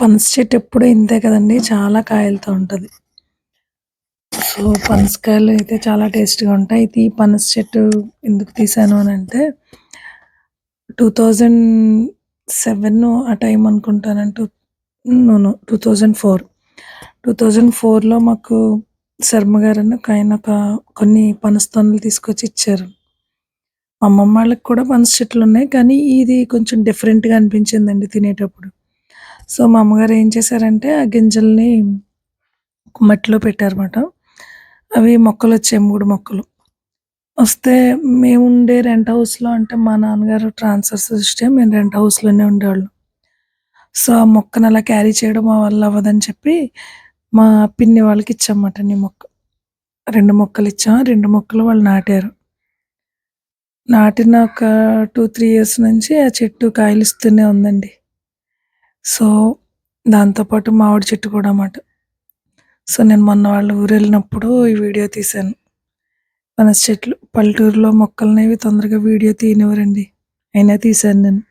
పనస చెట్టు ఎప్పుడు ఇంతే కదండీ! చాలా కాయలతో ఉంటుంది సో, పనసకాయలు అయితే చాలా టేస్ట్‌గా ఉంటాయి. ఇది ఈ పనస చెట్టు ఎందుకు తీశాను అనంటే 2007 ఆ టైం అనుకుంటాను. Two thousand four two thousand ఫోర్లో మాకు శర్మ గారన్న ఒక ఆయన ఒక కొన్ని పనస తొనలు తీసుకొచ్చి ఇచ్చారు. మా అమ్మమ్మ వాళ్ళకి కూడా పనస చెట్లు ఉన్నాయి కానీ ఇది కొంచెం డిఫరెంట్‌గా అనిపించిందండి తినేటప్పుడు. సో, మా అమ్మగారు ఏం చేశారంటే ఆ గింజల్ని మట్టిలో పెట్టారన్నమాట. అవి మొక్కలు వచ్చాయి మూడు మొక్కలు. వస్తే మేము ఉండే రెంట్ హౌస్‌లో అంటే మా నాన్నగారు ట్రాన్స్‌ఫర్స్ దృష్ట్యా మేము రెంట్ హౌస్‌లోనే ఉండేవాళ్ళం. సో, ఆ మొక్కని అలా క్యారీ చేయడం మా వల్ల అవ్వదని చెప్పి మా పిన్ని వాళ్ళకి ఇచ్చామన్నమాట నీ మొక్క. రెండు మొక్కలు ఇచ్చాం రెండు మొక్కలు వాళ్ళు నాటారు. నాటిన ఒక 2, 3 ఇయర్స్ నుంచి ఆ చెట్టు కాయలు ఇస్తూనే ఉందండి. సో, దాంతో పాటు మామిడి చెట్టు కూడా అన్నమాట సో, నేను మొన్న వాళ్ళ వెళ్ళినప్పుడు ఈ వీడియో తీశాను. పనస చెట్లు పల్లెటూరులో మొక్కలనేవి తొందరగా వీడియో తీయనివ్వరండి. అయినా తీశాను నేను.